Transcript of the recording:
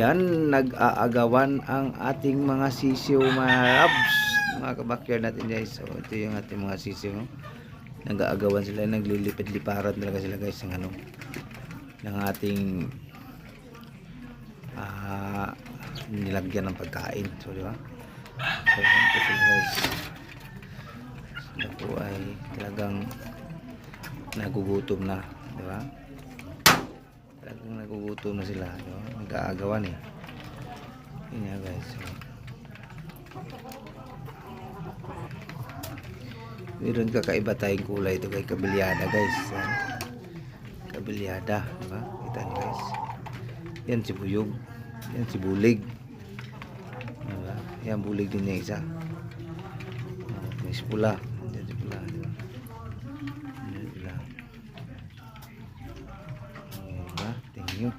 Ayan, nag-aagawan ang ating mga sisiw mga labs. Mga kabakyard natin guys. So, ito yung ating mga sisiw. Nag-aagawan sila, naglilipid-liparan talaga sila guys ng ano ng ating ah nilagyan ng pagkain. So, di ba? So, po sila guys. Sila po ay talagang nagugutom na. Di ba? Nagugutom na sila. Ba? Nag-aagawan eh. Yun nga guys. So, Meron kakaiba tayong kulay ito kay kabilyada guys. Yan. Kabilyada. Diba? Kita niyo guys. Yan si Buyog. Yan si Bulig. Diba? Yan bulig din yung isa. May pula. Viu?